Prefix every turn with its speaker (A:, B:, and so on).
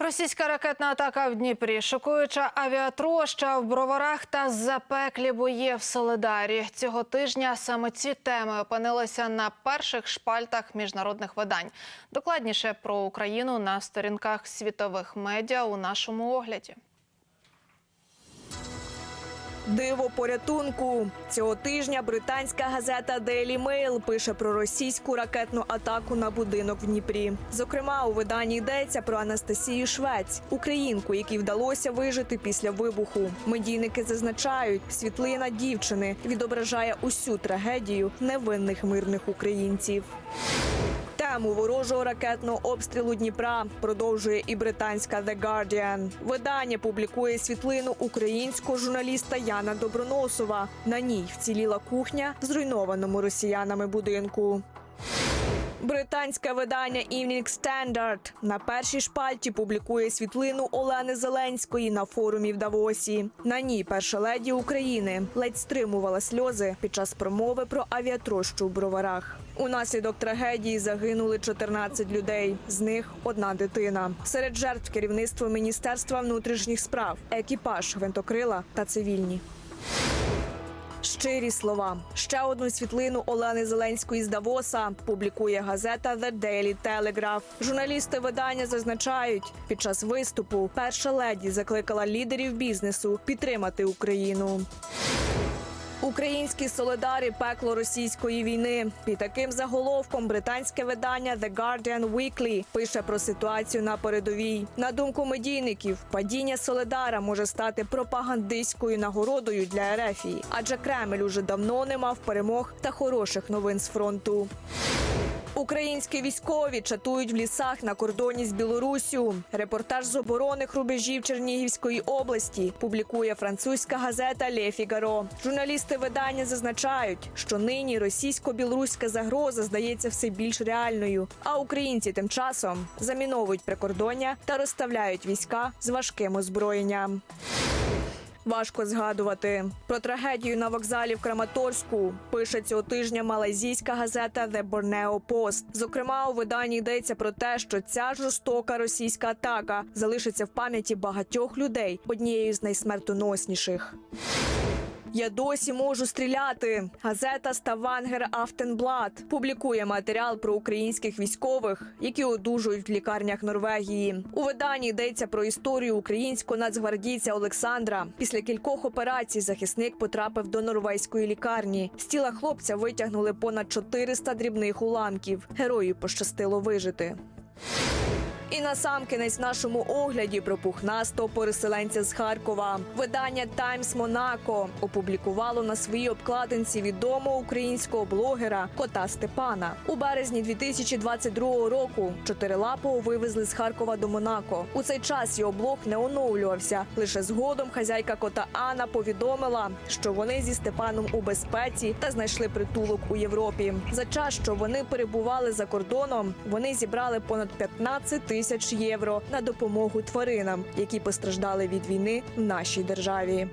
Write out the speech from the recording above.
A: Російська ракетна атака в Дніпрі, шокуюча авіатроща в броварах та запеклі бої в Солидарі. Цього тижня саме ці теми опинилися на перших шпальтах міжнародних видань. Докладніше про Україну на сторінках світових медіа у нашому огляді.
B: Диво порятунку цього тижня британська газета Daily Mail пише про російську ракетну атаку на будинок в Дніпрі. Зокрема, у виданні йдеться про Анастасію Швець, українку, якій вдалося вижити після вибуху. Медійники зазначають, світлина дівчини відображає усю трагедію невинних мирних українців. Тему ворожого ракетного обстрілу Дніпра продовжує і британська The Guardian. Видання публікує світлину українського журналіста Яна Доброносова. На ній вціліла кухня зруйнованому росіянами будинку. Британське видання Evening Standard на першій шпальті публікує світлину Олени Зеленської на форумі в Давосі. На ній перша леді України ледь стримувала сльози під час промови про авіатрощу у броварах. Унаслідок трагедії загинули 14 людей, з них одна дитина. Серед жертв керівництво Міністерства внутрішніх справ, екіпаж гвинтокрила та цивільні. Щирі слова. Ще одну світлину Олени Зеленської з Давоса публікує газета The Daily Telegraph. Журналісти видання зазначають, під час виступу перша леді закликала лідерів бізнесу підтримати Україну. Українські солидарі пекло російської війни. Під таким заголовком британське видання The Guardian Weekly пише про ситуацію на передовій. На думку медійників, падіння Солидара може стати пропагандистською нагородою для Ерефії, адже Кремль уже давно не мав перемог та хороших новин з фронту. Українські військові чатують в лісах на кордоні з Білоруссю. Репортаж з оборонних рубежів Чернігівської області публікує французька газета «Ле Фігаро». Журналісти видання зазначають, що нині російсько-білоруська загроза здається все більш реальною. А українці тим часом заміновують прикордоння та розставляють війська з важким озброєнням. Важко згадувати про трагедію на вокзалі в Краматорську. Пише цього тижня малайзійська газета The Borneo Post. Зокрема, у виданні йдеться про те, що ця жорстока російська атака залишиться в пам'яті багатьох людей однією з найсмертоносніших. Я досі можу стріляти. Газета Ставангер Афтенблад публікує матеріал про українських військових, які одужують в лікарнях Норвегії. У виданні йдеться про історію українського нацгвардійця Олександра. Після кількох операцій захисник потрапив до норвезької лікарні. З тіла хлопця витягнули понад 400 дрібних уламків. Герою пощастило вижити. І насамкінець нашому огляді про пухнастого переселенця з Харкова. Видання Таймс Монако опублікувало на своїй обкладинці відомого українського блогера кота Степана. У березні 2022 року чотирилапого вивезли з Харкова до Монако. У цей час його блог не оновлювався. Лише згодом хазяйка кота Анна повідомила, що вони зі Степаном у безпеці та знайшли притулок у Європі. За час, що вони перебували за кордоном, вони зібрали понад 15 тисяч євро на допомогу тваринам, які постраждали від війни в нашій державі.